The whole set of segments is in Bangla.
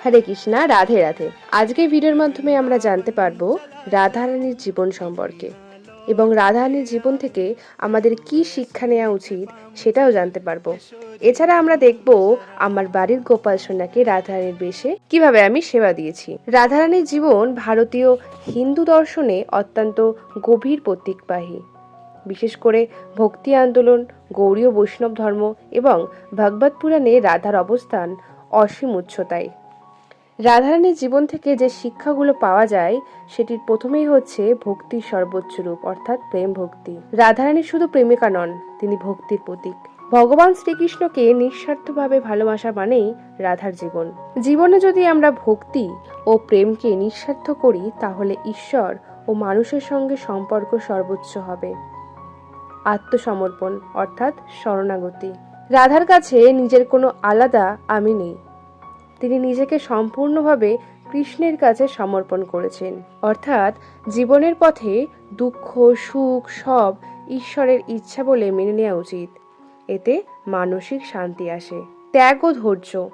হরে কৃষ্ণা, রাধে রাধে। আজকে ভিডিওর মাধ্যমে আমরা জানতে পারব রাধারানীর জীবন সম্পর্কে এবং রাধারানীর জীবন থেকে আমাদের কি শিক্ষা নেওয়া উচিত সেটাও জানতে পারব। এছাড়া আমরা দেখব আমার বাড়ির গোপাল সোনাকে রাধারানীর বেশে কীভাবে আমি সেবা দিয়েছি। রাধারানীর জীবন ভারতীয় হিন্দু দর্শনে অত্যন্ত গভীর প্রতীকবাহী। বিশেষ করে ভক্তি আন্দোলন গৌরীয় বৈষ্ণব ধর্ম এবং ভগবত পুরাণে রাধার অবস্থান অসীম উচ্চতায়। রাধারানীর জীবন থেকে যে শিক্ষাগুলো পাওয়া যায়, সেটির প্রথমেই হচ্ছে ভক্তির সর্বোচ্চ রূপ, অর্থাৎ প্রেম ভক্তি। রাধারানী শুধু প্রেমিকা নন, তিনি ভক্তির প্রতীক। ভগবান শ্রীকৃষ্ণকে নিঃস্বার্থভাবে ভালোবাসা মানেই রাধার জীবন। জীবনে যদি আমরা ভক্তি ও প্রেমকে নিঃস্বার্থ করি, তাহলে ঈশ্বর ও মানুষের সঙ্গে সম্পর্ক সর্বোচ্চ হবে। আত্মসমর্পণ, অর্থাৎ শরণাগতি। রাধার কাছে নিজের কোনো আলাদা আমি নেই। তিনি নিজেকে সম্পূর্ণভাবে কৃষ্ণের কাছে সমর্পণ করেছেন। অর্থাৎ জীবনের পথে দুঃখ, সুখ সব ঈশ্বরের ইচ্ছা বলে মেনে নেওয়া উচিত। এতে মানসিক শান্তি আসে। ত্যাগ ও ধৈর্য।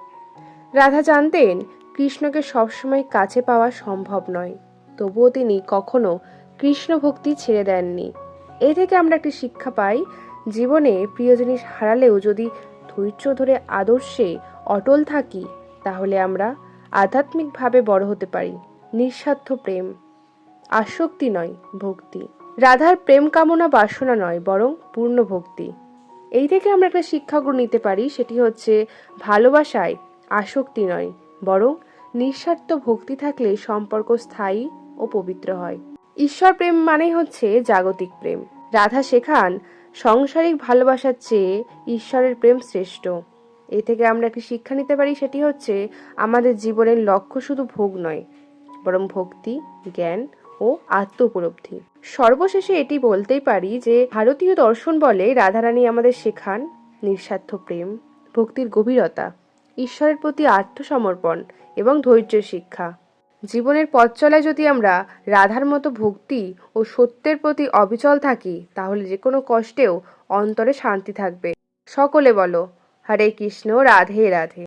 রাধা জানতেন, কৃষ্ণকে সবসময় কাছে পাওয়া সম্ভব নয়। তবুও তিনি কখনো কৃষ্ণ ভক্তি ছেড়ে দেননি। এ থেকে আমরা একটি শিক্ষা পাই, জীবনে প্রিয় জিনিস হারালেও যদি ধৈর্য ধরে আদর্শে অটল থাকি তাহলে আমরা আধ্যাত্মিকভাবে বড় হতে পারি। নিঃস্বার্থ প্রেম। আসক্তি নয়, ভক্তি। রাধার প্রেম কামনা বাসনা নয়, বরং পূর্ণ ভক্তি। এই থেকে আমরা একটা শিক্ষাগুলো নিতে পারি, সেটি হচ্ছে ভালোবাসায় আসক্তি নয়, বরং নিঃস্বার্থ ভক্তি থাকলে সম্পর্ক স্থায়ী ও পবিত্র হয়। ঈশ্বর প্রেম মানেই হচ্ছে জাগতিক প্রেম। রাধা শেখান, সংসারিক ভালোবাসার চেয়ে ঈশ্বরের প্রেম শ্রেষ্ঠ। এ থেকে আমরা একটি শিক্ষা নিতে পারি? সেটি হচ্ছে আমাদের জীবনের লক্ষ্য শুধু ভোগ নয়, বরং ভক্তি, জ্ঞান ও আত্ম উপলব্ধি সর্বশেষে এটি বলতেই পারি যে ভারতীয় দর্শন বলে রাধারানী আমাদের শেখান নিঃস্বার্থ প্রেম, ভক্তির গভীরতা, ঈশ্বরের প্রতি আত্মসমর্পণ এবং ধৈর্যের শিক্ষা। জীবনের পথ চলায় যদি আমরা রাধার মতো ভক্তি ও সত্যের প্রতি অবিচল থাকি, তাহলে যে কোনো কষ্টেও অন্তরে শান্তি থাকবে। সকলে বলো হরে কৃষ্ণ রাধে রাধে।